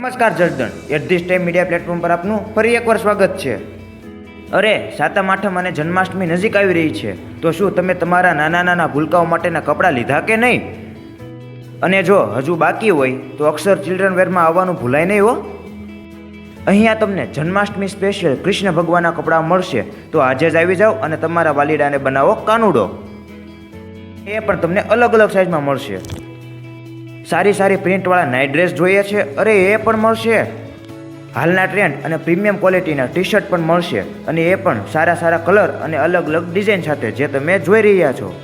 નમસ્કાર Jasdan at this time media platform પર આપનું ફરી એકવાર સ્વાગત છે. અરે, સાતમ, આઠમ અને જન્માષ્ટમી નજીક આવી રહી છે. તો શું તમે તમારા નાના નાના ભૂલકાઓ માટેના કપડાં લીધા કે નહીં? અને જો હજુ બાકી હોય, તો અક્ષર ચિલ્ડ્રન વેરમાં આવવાનું ભૂલાય નહીં હો. અહીંયા તમને જન્માષ્ટમી સ્પેશિયલ કૃષ્ણ ભગવાનના કપડાં મળશે. તો આજે જ આવી જાઓ અને તમારા વાલીડાને બનાવો કાનુડો. એ પણ તમને અલગ અલગ સાઇઝમાં મળશે. સારી સારી પ્રિન્ટવાળા નાઇટ ડ્રેસ જોઈએ છે. અરે, એ પણ મળશે. હાલના ટ્રેન્ડ અને પ્રીમિયમ ક્વોલિટીના ટી શર્ટ પણ મળશે. અને એ પણ સારા સારા કલર અને અલગ અલગ ડિઝાઇન સાથે, જે તમે જોઈ રહ્યા છો.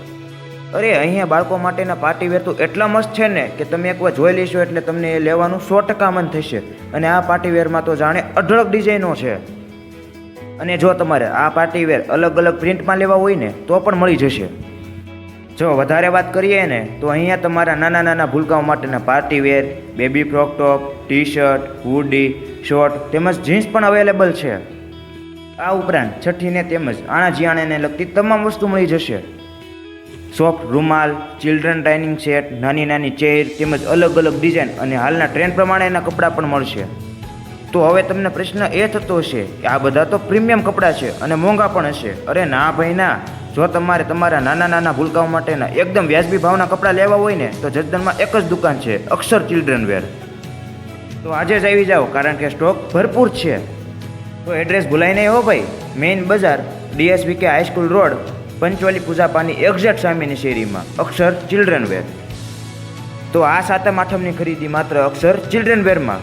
અરે, અહીંયા બાળકો માટેના પાર્ટી વેર તો એટલા મસ્ત છે ને કે તમે એકવાર જોઈ લેશો એટલે તમને એ લેવાનું સો ટકા મન થશે. અને આ પાર્ટી વેરમાં તો જાણે અઢળક ડિઝાઇનો છે. અને જો તમારે આ પાર્ટી વેર અલગ અલગ પ્રિન્ટમાં લેવા હોય ને, તો પણ મળી જશે. જો વધારે વાત કરીએ ને, તો અહીંયા તમારા નાના નાના ભૂલકાઓ માટેના party wear, baby frock top T shirt hoodie, short તેમજ જીન્સ પણ અવેલેબલ છે. આ ઉપરાંત છઠ્ઠીને તેમજ આણા જીયાણાને લગતી તમામ વસ્તુ મળી જશે. સોફ્ટ, રૂમાલ, ચિલ્ડ્રન ડાઇનિંગ સેટ, નાની નાની ચેર તેમજ અલગ અલગ ડિઝાઇન અને હાલના ટ્રેન્ડ પ્રમાણેના કપડાં પણ મળશે. તો હવે તમને પ્રશ્ન એ થતો હશે કે આ બધા તો પ્રીમિયમ કપડાં છે અને મોંઘા પણ હશે. અરે ના ભાઈ ના. જો તમારે તમારા નાના નાના ભૂલકાઓ માટેના એકદમ વ્યાજબી ભાવના કપડાં લેવા હોય ને, તો જસદણમાં એક જ દુકાન છે, અક્ષર ચિલ્ડ્રન વેર તો આજે જ આવી જાઓ, કારણ કે સ્ટોક ભરપૂર છે. તો એડ્રેસ ભૂલાય નહીં હો ભાઈ. મેઇન બજાર, ડીએસવીકે હાઈસ્કૂલ રોડ, પંચવાલી પૂજાપાની એક્ઝેક્ટ સામેની શેરીમાં, અક્ષર ચિલ્ડ્રન વેર તો આ સાતમ આઠમની ખરીદી માત્ર અક્ષર ચિલ્ડ્રન વેરમાં